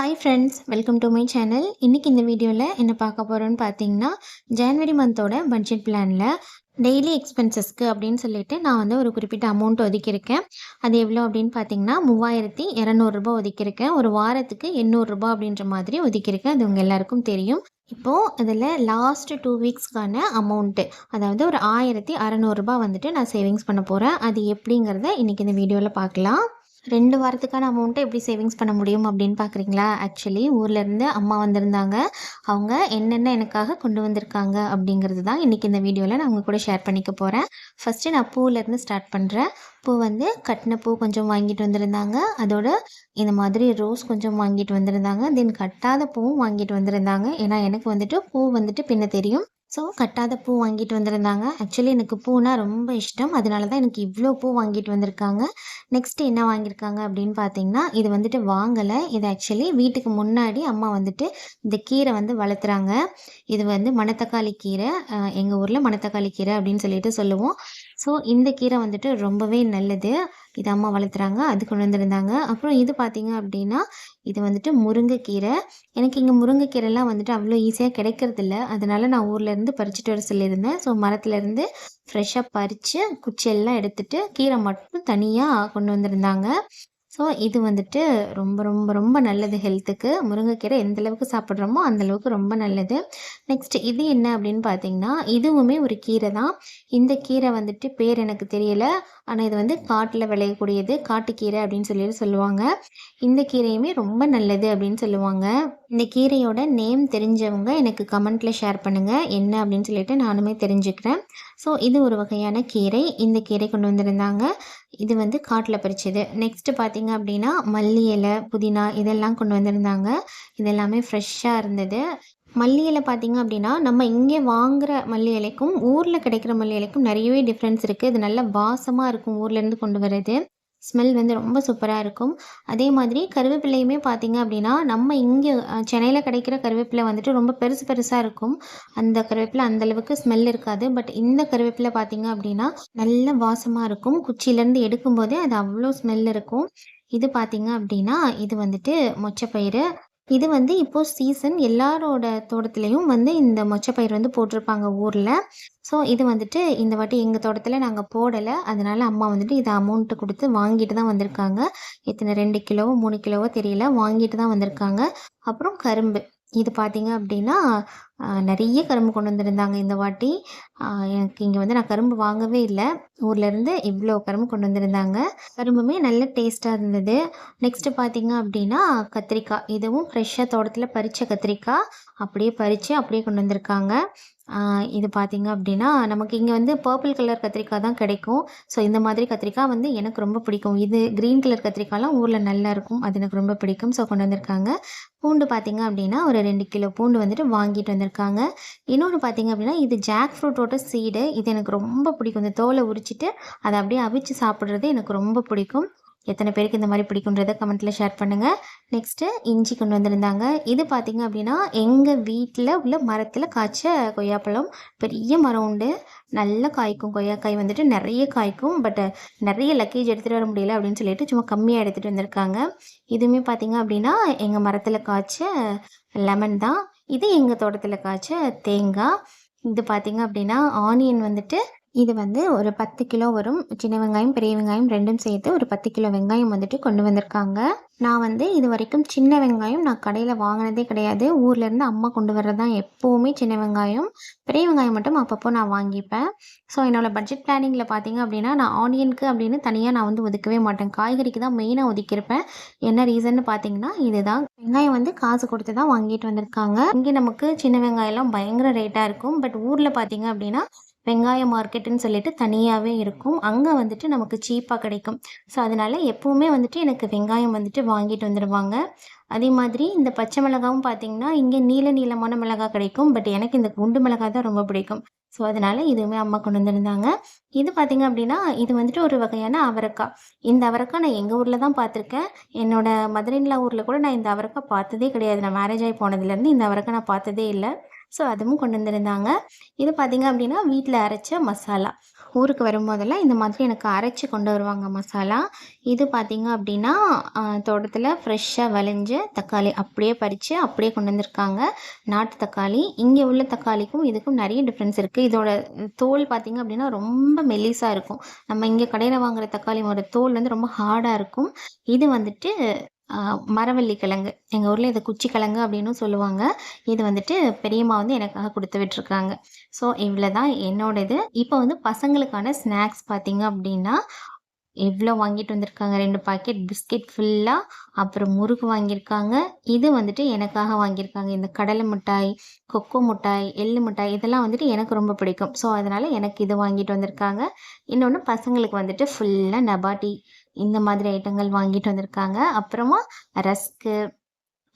Hi friends welcome to my channel இன்றைக்கி இந்த வீடியோவில் என்ன பார்க்க போகிறோன்னு பார்த்தீங்கன்னா ஜான்வரி மந்தோட பட்ஜெட் பிளானில் டெய்லி எக்ஸ்பென்சஸ்க்கு அப்படின்னு சொல்லிட்டு நான் வந்து ஒரு குறிப்பிட்ட அமௌண்ட் ஒதுக்கியிருக்கேன். அது எவ்வளோ அப்படின்னு பார்த்தீங்கன்னா மூவாயிரத்தி இரநூறுபா ஒதுக்கியிருக்கேன். ஒரு வாரத்துக்கு எண்ணூறுரூபா அப்படின்ற மாதிரி ஒதுக்கியிருக்கேன். அது உங்கள் எல்லாருக்கும் தெரியும். இப்போது அதில் லாஸ்ட் டூ வீக்ஸ்க்கான அமௌண்ட்டு அதாவது ஒரு ஆயிரத்தி அறநூறுபா வந்துட்டு நான் சேவிங்ஸ் பண்ண போகிறேன் அது எப்படிங்கிறத இன்றைக்கி இந்த வீடியோவில் பார்க்கலாம். ரெண்டு வாரத்துக்கான அமௌண்ட்டை எப்படி சேவிங்ஸ் பண்ண முடியும் அப்படின்னு பார்க்குறீங்களா ஆக்சுவலி ஊர்லேருந்து அம்மா வந்திருந்தாங்க. அவங்க என்னென்ன எனக்காக கொண்டு வந்திருக்காங்க அப்படிங்கிறது தான் இன்றைக்கி இந்த வீடியோவில் நான் உங்கள் கூட ஷேர் பண்ணிக்க போகிறேன் ஃபஸ்ட்டு நான் பூவிலேருந்து ஸ்டார்ட் பண்ணுறேன் பூ வந்து கட்டின பூ கொஞ்சம் வாங்கிட்டு வந்திருந்தாங்க. அதோட இந்த மாதிரி ரோஸ் கொஞ்சம் வாங்கிட்டு வந்திருந்தாங்க. தென் கட்டாத பூவும் வாங்கிட்டு வந்திருந்தாங்க. ஏன்னா எனக்கு வந்துட்டு பூ வந்துட்டு பின்ன தெரியும். ஸோ கட்டாத பூ வாங்கிட்டு வந்திருந்தாங்க. ஆக்சுவலி எனக்கு பூனா ரொம்ப இஷ்டம். அதனால தான் எனக்கு இவ்வளோ பூ வாங்கிட்டு வந்திருக்காங்க. நெக்ஸ்ட்டு என்ன வாங்கியிருக்காங்க அப்படின்னு பார்த்தீங்கன்னா இது வந்துட்டு வாங்கலை. இது ஆக்சுவலி வீட்டுக்கு முன்னாடி அம்மா வந்துட்டு இந்த கீரை வந்து வளர்த்துறாங்க. இது வந்து மணத்தக்காளி கீரை. எங்கள் ஊரில் மணத்தக்காளி கீரை அப்படின்னு சொல்லிட்டு சொல்லுவோம். ஸோ இந்த கீரை வந்துட்டு ரொம்பவே நல்லது. இது அம்மா வளர்த்துறாங்க அது கொண்டு வந்திருந்தாங்க அப்புறம் இது பார்த்தீங்க அப்படின்னா இது வந்துட்டு முருங்கைக்கீரை. எனக்கு இங்கே முருங்கைக்கீரைலாம் வந்துட்டு அவ்வளோ ஈஸியாக கிடைக்கிறதில்ல. அதனால நான் ஊர்லேருந்து பறிச்சுட்டு வர சொல்லியிருந்தேன். ஸோ மரத்துலேருந்து ஃப்ரெஷ்ஷாக பறித்து குச்சியெல்லாம் எடுத்துகிட்டு கீரை மட்டும் தனியாக கொண்டு வந்திருந்தாங்க. ஸோ இது வந்துட்டு ரொம்ப ரொம்ப ரொம்ப நல்லது ஹெல்த்துக்கு முருங்கைக்கீரை எந்த அளவுக்கு சாப்பிட்றோமோ அந்தளவுக்கு ரொம்ப நல்லது. நெக்ஸ்ட் இது என்ன அப்படின்னு பார்த்தீங்கன்னா இதுவுமே ஒரு கீரை தான். இந்த கீரை வந்துட்டு பேர் எனக்கு தெரியலை. ஆனால் இது வந்து காட்டில் விளையக்கூடியது. காட்டுக்கீரை அப்படின்னு சொல்லி சொல்லுவாங்க. இந்த கீரையுமே ரொம்ப நல்லது அப்படின்னு சொல்லுவாங்க. இந்த கீரையோட நேம் தெரிஞ்சவங்க எனக்கு கமெண்ட்டில் ஷேர் பண்ணுங்கள் என்ன அப்படின்னு சொல்லிட்டு நானுமே தெரிஞ்சுக்கிறேன். ஸோ இது ஒரு வகையான கீரை. இந்த கீரை கொண்டு வந்திருந்தாங்க. இது வந்து காட்டில் பறிச்சது. நெக்ஸ்ட்டு பார்த்தீங்க அப்படின்னா மல்லி இலை புதினா இதெல்லாம் கொண்டு வந்திருந்தாங்க. இதெல்லாமே ஃப்ரெஷ்ஷாக இருந்தது. மல்லி இலை பார்த்திங்க அப்படின்னா நம்ம இங்கே வாங்குகிற மல்லி இலைக்கும் ஊரில் கிடைக்கிற மல்லி இலைக்கும் நிறையவே டிஃப்ரென்ஸ் இருக்குது இது நல்ல வாசமாக இருக்கும் ஊர்லேருந்து கொண்டு வர்றது. ஸ்மெல் வந்து ரொம்ப சூப்பராக இருக்கும். அதே மாதிரி கருவேப்பிலையுமே பார்த்திங்க அப்படின்னா நம்ம இங்கே சென்னையில் கிடைக்கிற கருவேப்பிலை வந்துட்டு ரொம்ப பெருசு பெருசாக இருக்கும். அந்த கருவேப்பிலை அந்தளவுக்கு ஸ்மெல் இருக்காது. பட் இந்த கருவேப்பிலை பார்த்திங்க அப்படின்னா நல்ல வாசமாக இருக்கும். குச்சியிலேருந்து எடுக்கும்போதே அது அவ்வளோ ஸ்மெல் இருக்கும். இது பார்த்திங்க அப்படின்னா இது வந்துட்டு மொச்சப்பயிறு இது வந்து இப்போது சீசன் எல்லாரோட தோட்டத்துலேயும் வந்து இந்த மொச்சப்பயிர் வந்து போட்டிருப்பாங்க ஊரில். ஸோ இது வந்துட்டு இந்த வாட்டி எங்கள் தோட்டத்தில் நாங்கள் போடலை. அதனால் அம்மா வந்துட்டு இதை அமௌண்ட்டு கொடுத்து வாங்கிட்டு தான் வந்திருக்காங்க. எத்தனை ரெண்டு கிலோவோ மூணு கிலோவோ தெரியல. வாங்கிட்டு தான் வந்திருக்காங்க. அப்புறம் கரும்பு. இது பார்த்தீங்க அப்படின்னா நிறைய கரும்பு கொண்டு வந்திருந்தாங்க இந்த வாட்டி. எனக்கு இங்கே வந்து நான் கரும்பு வாங்கவே இல்லை. ஊர்லேருந்து இவ்வளோ கரும்பு கொண்டு வந்திருந்தாங்க. கரும்புமே நல்ல டேஸ்ட்டாக இருந்தது. நெக்ஸ்ட்டு பார்த்தீங்க அப்படின்னா கத்திரிக்காய். இதுவும் ஃப்ரெஷ்ஷாக தோட்டத்தில் பறித்த கத்திரிக்காய். அப்படியே பறித்து அப்படியே கொண்டு வந்திருக்காங்க. இது பார்த்திங்க அப்படின்னா நமக்கு இங்கே வந்து பர்பிள் கலர் கத்திரிக்காய் தான் கிடைக்கும். ஸோ இந்த மாதிரி கத்திரிக்காய் வந்து எனக்கு ரொம்ப பிடிக்கும். இது க்ரீன் கலர் கத்திரிக்காய்லாம் ஊரில் நல்லா இருக்கும். அது எனக்கு ரொம்ப பிடிக்கும். ஸோ கொண்டு வந்திருக்காங்க. பூண்டு பார்த்திங்க அப்படின்னா ஒரு ரெண்டு கிலோ பூண்டு வந்துட்டு வாங்கிட்டு வந்திருக்காங்க. இன்னொன்று பார்த்திங்க அப்படின்னா இது ஜாக் ஃப்ரூட்டோட சீடு இது எனக்கு ரொம்ப பிடிக்கும். இந்த தோலை உரிச்சிட்டு அதை அப்படியே அவிச்சு சாப்பிட்றது எனக்கு ரொம்ப பிடிக்கும். எத்தனை பேருக்கு இந்த மாதிரி பிடிக்குன்றதை கமெண்ட்டில் ஷேர் பண்ணுங்கள் நெக்ஸ்ட்டு இஞ்சி கொண்டு வந்திருந்தாங்க. இது பார்த்திங்க அப்படின்னா எங்கள் வீட்டில் உள்ள மரத்தில் காய்ச்ச கொய்யாப்பழம். பெரிய மரம் உண்டு. நல்லா காய்க்கும். கொய்யாக்காய் வந்துட்டு நிறைய காய்க்கும். பட் நிறைய லக்கேஜ் எடுத்துகிட்டு வர முடியல அப்படின்னு சொல்லிட்டு சும்மா கம்மியாக எடுத்துகிட்டு வந்திருக்காங்க. இதுவுமே பார்த்திங்க அப்படின்னா எங்கள் மரத்தில் காய்ச்ச லெமன் தான். இது எங்கள் தோட்டத்தில் காய்ச்ச தேங்காய். இது பார்த்திங்க அப்படின்னா ஆனியன் வந்துட்டு இது வந்து ஒரு பத்து கிலோ வரும். சின்ன வெங்காயம் பெரிய வெங்காயம் ரெண்டும் சேர்த்து ஒரு பத்து கிலோ வெங்காயம் வந்துட்டு கொண்டு வந்திருக்காங்க. நான் வந்து இது வரைக்கும் சின்ன வெங்காயம் நான் கடையில் வாங்கினதே கிடையாது. ஊர்லேருந்து அம்மா கொண்டு வர்றது தான் எப்போவுமே சின்ன வெங்காயம் பெரிய வெங்காயம் மட்டும் அப்பப்போ நான் வாங்கிப்பேன். ஸோ என்னோடய பட்ஜெட் பிளானிங்கில் பார்த்தீங்க அப்படின்னா நான் ஆனியனுக்கு அப்படின்னு தனியாக நான் வந்து ஒதுக்கவே மாட்டேன். காய்கறிக்கு தான் மெயினாக ஒதுக்கியிருப்பேன். என்ன ரீசன்னு பார்த்தீங்கன்னா இதுதான். வெங்காயம் வந்து காசு கொடுத்து தான் வாங்கிட்டு வந்திருக்காங்க. இங்கே நமக்கு சின்ன வெங்காயம்லாம் பயங்கர ரேட்டாக இருக்கும். பட் ஊரில் பார்த்தீங்க அப்படின்னா வெங்காய மார்க்கெட்டுன்னு சொல்லிட்டு தனியாகவே இருக்கும். அங்கே வந்துட்டு நமக்கு சீப்பாக கிடைக்கும். ஸோ அதனால் எப்போவுமே வந்துட்டு எனக்கு வெங்காயம் வந்துட்டு வாங்கிட்டு வந்துடுவாங்க அதே மாதிரி இந்த பச்சை மிளகாவும் பார்த்தீங்கன்னா இங்கே நீல நீளமான மிளகாய் கிடைக்கும். பட் எனக்கு இந்த குண்டு மிளகாய் தான் ரொம்ப பிடிக்கும். ஸோ அதனால் இதுவுமே அம்மா கொண்டு வந்திருந்தாங்க. இது பார்த்திங்க அப்படின்னா இது வந்துட்டு ஒரு வகையான அவரக்காய். இந்த அவரக்காய் நான் எங்கள் ஊரில் தான் பார்த்துருக்கேன் என்னோடய மதுரைநிலா ஊரில் கூட நான் இந்த அவரக்காய் பார்த்ததே கிடையாது. நான் மேரேஜ் ஆகி போனதுலேருந்து இந்த அவரக்காய் நான் பார்த்ததே இல்லை. ஸோ அதுவும் கொண்டு வந்திருந்தாங்க. இது பார்த்திங்க அப்படின்னா வீட்டில் அரைச்ச மசாலா. ஊருக்கு வரும்போதெல்லாம் இந்த மாதிரி எனக்கு அரைச்சி கொண்டு வருவாங்க மசாலா. இது பார்த்திங்க அப்படின்னா தோட்டத்தில் ஃப்ரெஷ்ஷாக விளைஞ்ச தக்காளி அப்படியே பறித்து அப்படியே கொண்டு வந்திருக்காங்க. நாட்டு தக்காளி இங்கே உள்ள தக்காளிக்கும் இதுக்கும் நிறைய டிஃப்ரென்ஸ் இருக்குது இதோட தோல் பார்த்திங்க அப்படின்னா ரொம்ப மெல்லிஸாக இருக்கும். நம்ம இங்கே கடையில் வாங்குகிற தக்காளியோட தோல் வந்து ரொம்ப ஹார்டாக இருக்கும். இது வந்துட்டு மரவள்ளி கிழங்கு. எங்கள் ஊரில் இதை குச்சி கிழங்கு அப்படின்னு சொல்லுவாங்க. இது வந்துட்டு பெரியம்மா வந்து எனக்காக கொடுத்து விட்டுருக்காங்க. ஸோ இவ்வளோ தான் என்னோட இது இப்போ வந்து பசங்களுக்கான ஸ்நாக்ஸ் பார்த்தீங்க அப்படின்னா எவ்வளோ வாங்கிட்டு வந்திருக்காங்க? ரெண்டு பாக்கெட் பிஸ்கெட் ஃபுல்லாக அப்புறம் முறுக்கு வாங்கியிருக்காங்க. இது வந்துட்டு எனக்காக வாங்கியிருக்காங்க. இந்த கடலை மிட்டாய் கொக்கோ மிட்டாய் எள்ளு மிட்டாய் இதெல்லாம் வந்துட்டு எனக்கு ரொம்ப பிடிக்கும். ஸோ அதனால் எனக்கு இது வாங்கிட்டு வந்திருக்காங்க. இன்னொன்று பசங்களுக்கு வந்துட்டு ஃபுல்லாக நபாட்டி. இந்த மாதிரி ஐட்டங்கள் வாங்கிட்டு வந்திருக்காங்க. அப்புறமா ரஸ்க்கு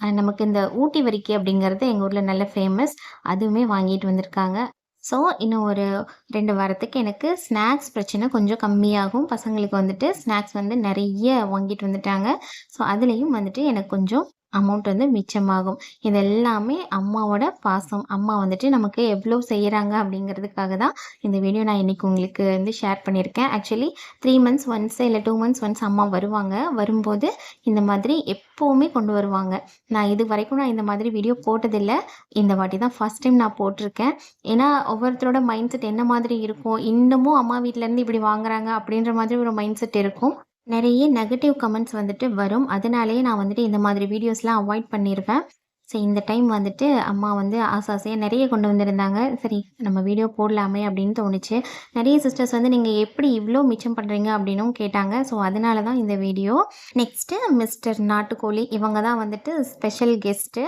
நமக்கு இந்த ஊட்டி வரிக்கை அப்படிங்கிறது எங்கள் ஊரில் நல்ல ஃபேமஸ் அதுவுமே வாங்கிட்டு வந்திருக்காங்க. ஸோ இன்னும் ஒரு ரெண்டு வாரத்துக்கு எனக்கு ஸ்நாக்ஸ் பிரச்சனை கொஞ்சம் கம்மியாகும். பசங்களுக்கு வந்துட்டு ஸ்நாக்ஸ் வந்து நிறைய வாங்கிட்டு வந்துட்டாங்க. ஸோ அதுலேயும் வந்துட்டு எனக்கு கொஞ்சம் அமௌண்ட் வந்து மிச்சமாகும். இது எல்லாமே அம்மாவோட பாசம். அம்மா வந்துட்டு நமக்கு எவ்வளோ செய்கிறாங்க அப்படிங்கிறதுக்காக தான் இந்த வீடியோ நான் இன்றைக்கி உங்களுக்கு வந்து ஷேர் பண்ணியிருக்கேன். ஆக்சுவலி த்ரீ மந்த்ஸ் ஒன்ஸ் இல்லை டூ மந்த்ஸ் ஒன்ஸ் அம்மா வருவாங்க. வரும்போது இந்த மாதிரி எப்போவுமே கொண்டு வருவாங்க. நான் இது வரைக்கும் நான் இந்த மாதிரி வீடியோ போட்டதில்லை. இந்த வாட்டி தான் ஃபஸ்ட் டைம் நான் போட்டிருக்கேன். ஏன்னா ஒவ்வொருத்தரோட மைண்ட் செட் என்ன மாதிரி இருக்கும்? இன்னமும் அம்மா வீட்டிலேருந்து இப்படி வாங்குறாங்க அப்படின்ற மாதிரி ஒரு மைண்ட் செட் இருக்கும். நிறைய நெகட்டிவ் கமெண்ட்ஸ் வந்துட்டு வரும். அதனாலேயே நான் வந்துட்டு இந்த மாதிரி வீடியோஸ்லாம் அவாய்ட் பண்ணியிருப்பேன் ஸோ இந்த டைம் வந்துட்டு அம்மா வந்து ஆசை ஆசையாக நிறைய கொண்டு வந்திருந்தாங்க. சரி நம்ம வீடியோ போடலாமே அப்படின்னு தோணுச்சு. நிறைய சிஸ்டர்ஸ் வந்து நீங்கள் எப்படி இவ்வளோ மிச்சம் பண்ணுறீங்க அப்படின்னும் கேட்டாங்க. ஸோ அதனால தான் இந்த வீடியோ நெக்ஸ்ட்டு மிஸ்டர் நாட்டுக்கோழி. இவங்க தான் வந்துட்டு ஸ்பெஷல் கெஸ்ட்டு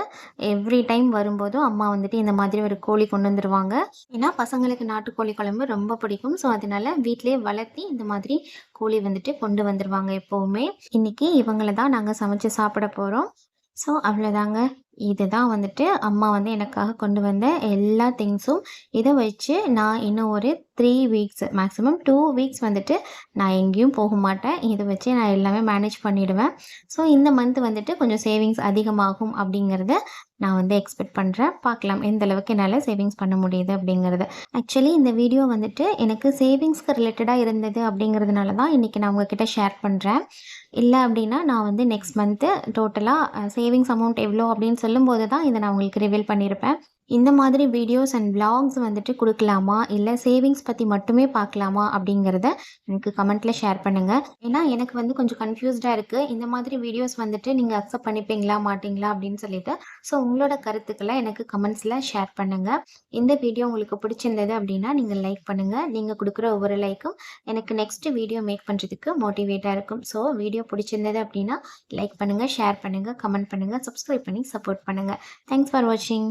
எவ்ரி டைம் வரும்போதும் அம்மா வந்துட்டு இந்த மாதிரி ஒரு கோழி கொண்டு வந்துருவாங்க. ஏன்னா பசங்களுக்கு நாட்டுக்கோழி குழம்பு ரொம்ப பிடிக்கும். ஸோ அதனால வீட்டிலே வளர்த்தி இந்த மாதிரி கோழி வந்துட்டு கொண்டு வந்துடுவாங்க எப்போவுமே. இன்றைக்கி இவங்கள தான் நாங்கள் சமைச்சு சாப்பிட போகிறோம் ஸோ அவ்வளோதாங்க இதுதான் வந்துட்டு அம்மா வந்து எனக்காக கொண்டு வந்த எல்லா திங்ஸும் இதை வச்சு நான் இன்னும் ஒரு three weeks maximum two weeks வந்துட்டு நான் எங்கேயும் போக மாட்டேன். இதை வச்சு நான் எல்லாமே மேனேஜ் பண்ணிவிடுவேன் ஸோ இந்த மந்த் வந்துட்டு கொஞ்சம் சேவிங்ஸ் அதிகமாகும் அப்படிங்கிறத நான் வந்து எக்ஸ்பெக்ட் பண்ணுறேன் பார்க்கலாம் எந்த அளவுக்கு என்னால் சேவிங்ஸ் பண்ண முடியுது அப்படிங்கிறது. ஆக்சுவலி இந்த வீடியோ வந்துட்டு எனக்கு சேவிங்ஸ்க்கு ரிலேட்டடாக இருந்தது அப்படிங்கிறதுனால தான் இன்றைக்கி நான் உங்ககிட்ட ஷேர் பண்ணுறேன் இல்லை அப்படின்னா நான் வந்து நெக்ஸ்ட் மந்த்து டோட்டலாக சேவிங்ஸ் அமௌண்ட் எவ்வளோ அப்படின்னு சொல்லும்போது தான் இதை நான் உங்களுக்கு ரிவீல் பண்ணியிருப்பேன். இந்த மாதிரி வீடியோஸ் அண்ட் பிளாக்ஸ் வந்துட்டு கொடுக்கலாமா? இல்லை சேவிங்ஸ் பற்றி மட்டுமே பார்க்கலாமா? அப்படிங்கிறத எனக்கு கமெண்ட்டில் ஷேர் பண்ணுங்கள் ஏன்னா எனக்கு வந்து கொஞ்சம் கன்ஃபியூஸ்டாக இருக்குது இந்த மாதிரி வீடியோஸ் வந்துட்டு நீங்கள் அக்செப்ட் பண்ணிப்பீங்களா மாட்டிங்களா அப்படின்னு சொல்லிட்டு. ஸோ உங்களோட கருத்துக்களை எனக்கு கமெண்ட்ஸில் ஷேர் பண்ணுங்கள் இந்த வீடியோ உங்களுக்கு பிடிச்சிருந்தது அப்படின்னா நீங்கள் லைக் பண்ணுங்கள் நீங்கள் கொடுக்குற ஒவ்வொரு லைக்கும் எனக்கு நெக்ஸ்ட் வீடியோ மேக் பண்ணுறதுக்கு மோட்டிவேட்டாக இருக்கும். ஸோ வீடியோ பிடிச்சிருந்தது அப்படின்னா லைக் பண்ணுங்கள் ஷேர் பண்ணுங்கள் கமெண்ட் பண்ணுங்கள் சப்ஸ்கிரைப் பண்ணி சப்போர்ட் பண்ணுங்கள் தேங்க்ஸ் ஃபார் வாட்சிங்